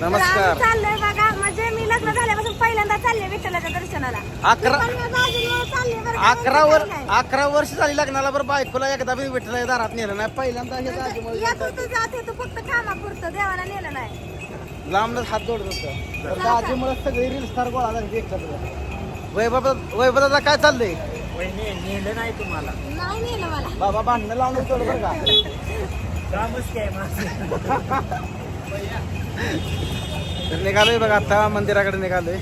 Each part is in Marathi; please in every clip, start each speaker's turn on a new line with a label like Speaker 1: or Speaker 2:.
Speaker 1: नमस्कार.
Speaker 2: तर चाललोय बघा. म्हणजे मी लग्न झाल्यापासून पहिल्यांदा चालले विठ्ठलाच्या दर्शनाला
Speaker 1: अकरा- अकरा
Speaker 2: म्हणजे
Speaker 1: वर. अकरा वर्ष झाली लग्नाला बरं बायकोला एकदा बी विठ्ठला दारात नेलं नाही. पहिल्यांदा हे दाजीमुळे
Speaker 2: येत होतं जात होतं फक्त कामापुरतं. देवाला नेलं नाही.
Speaker 1: लांबनच हात जोडत होतं. दाजीमुळे सगळे रील स्टार गोळा झाले एकत्र. वैभव वैभवाचा काय चाललंय?
Speaker 3: नेलं नाही तुम्हाला.
Speaker 2: नाही नेलं मला.
Speaker 1: बाबा भांडणं लावून बरं का?
Speaker 3: कामच काय माझं
Speaker 1: तर निघालोय बघा आता मंदिराकडे निघालोय.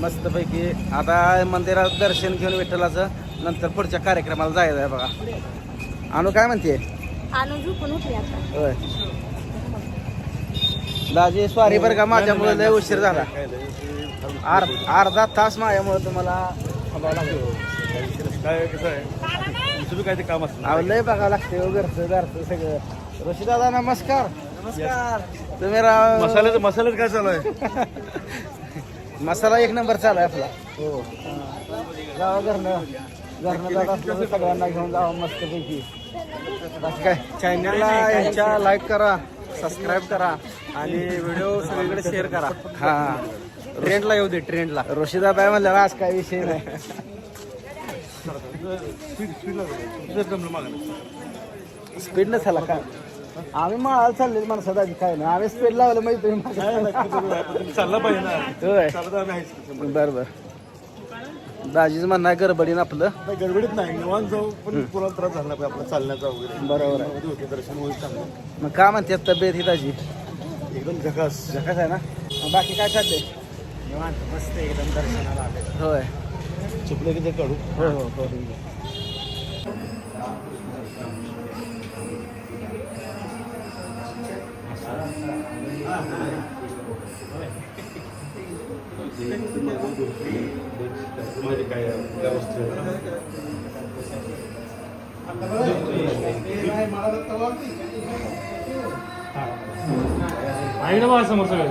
Speaker 1: मस्तपैकी. आता मंदिरात दर्शन घेऊन विठ्ठलाचं नंतर पुढच्या कार्यक्रमाला जायचं आहे बघा. अनु काय म्हणते? होय. दाजी स्वारी बरं का माझ्यामुळे लय उशीर झाला. आर अर्धा तास माझ्यामुळे तुम्हाला थांबावं लागलं.
Speaker 4: काय कसं आहे? तुम्ही काय ते काम असतं
Speaker 1: अहो, लय बघावं लागते घरचं घरचं सगळं. ऋषी दादा नमस्कार. नमस्कार तुम्ही राव
Speaker 4: मसाल्याचं मसाल्याचं काय चालू आहे?
Speaker 1: मसाला एक नंबर चालू आहे आपला. हो. जावा घरनं. घरनं जात असलं तर सगळ्यांना घेऊन जावं मस्तपैकी. बाकी काय? चॅनलला यांच्या लाईक करा सबस्क्राईब करा
Speaker 3: आणि व्हिडिओ सगळीकडे शेअर करा.
Speaker 1: हा.
Speaker 3: ट्रेंडला येऊ दे ट्रेंडला
Speaker 1: ऋषीदा बाय म्हणल्यावर आज काय विषय नाही. स्पीडनं झाला काय आम्ही माळाला चाललेली माणसं दाजी काय नाही. आम्ही स्पीड लावलं माहिती तुम्ही
Speaker 4: चाललं पाहिजे ना. आहेच.
Speaker 1: बर बर. दाजीच म्हणणं आहे गडबडीनं आपलं.
Speaker 4: गडबडीत नाही. निवांत जाऊ पण कोणाला त्रास झाला पाहिजे आपला चालण्याचा वगैरे.
Speaker 1: बरोबर आहे.
Speaker 4: दर्शन होईल चांगलं.
Speaker 1: मग का म्हणते तब्येत ही दाजी?
Speaker 4: एकदम झकास.
Speaker 1: झकास आहे ना? बाकी काय चाललंय?
Speaker 3: निवांत मस्त एकदम दर्शनाला आले
Speaker 1: होय.
Speaker 4: चुकलं की ते काढू.
Speaker 1: हो हो
Speaker 4: म्हणजे काय व्यवस्थित
Speaker 5: बघा समोर सगळं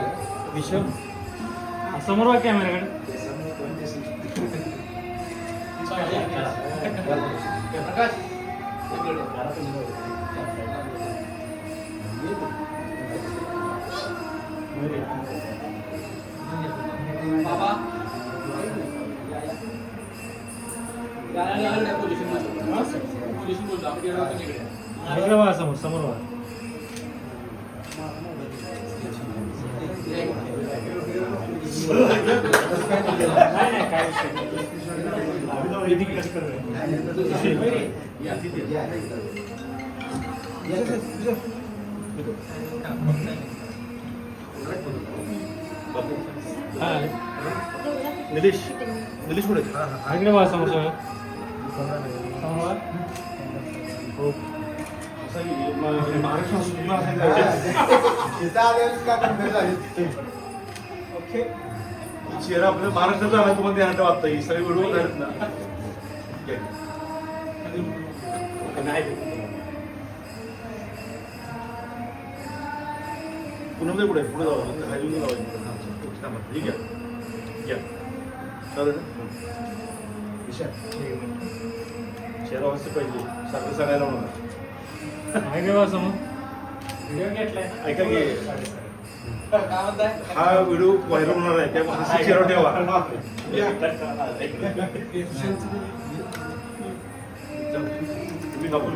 Speaker 5: विषय समोर बघ कॅमेराकडे प्रकाश. हा, आले.
Speaker 4: निलेश निलेश कुठे
Speaker 5: ऐकलं बघा समोर सगळं समोर बघा.
Speaker 4: चेहरा आपल्या महाराष्ट्रात झाला तुम्हाला ध्यानात वाटतं ही सगळी व्हिडिओ झालेत ना पुन्हा ते पुढे पुढे जाऊ खाली येऊन ठीक आहे या चालेल चेहरा अवस्था पाहिजे सारखं सांगायला म्हणा
Speaker 5: ऐकलं बघा समोर व्हिडिओ घेतलाय
Speaker 4: ऐका की हा व्हिडिओ व्हायरल होणार आहे त्यामुळे हा चेहरा ठेवा तुम्ही नको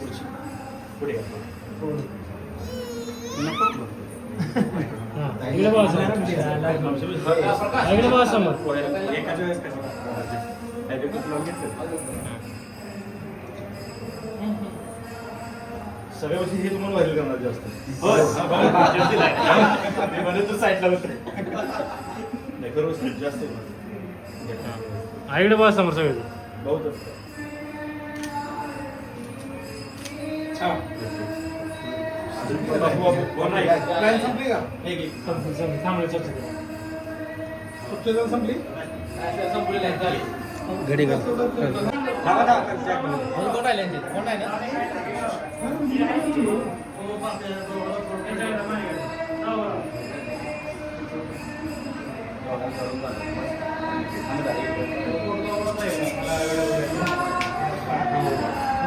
Speaker 4: पुढची. पुढे या.
Speaker 5: बघा समोर बघा समोर
Speaker 4: घेतलं. सगळ्या वर्षी हे तुम्हाला व्हायरल करणार जास्त तो साईडला होतं नाही खरं जास्त आहे.
Speaker 5: ऐकलं बघा समोर सगळं
Speaker 4: बहुत असतं. अजून पण बापू बापू कोण आहे?
Speaker 5: संपलं, संपलं. थांबलं चर्चा
Speaker 1: घडी घाल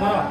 Speaker 6: बरं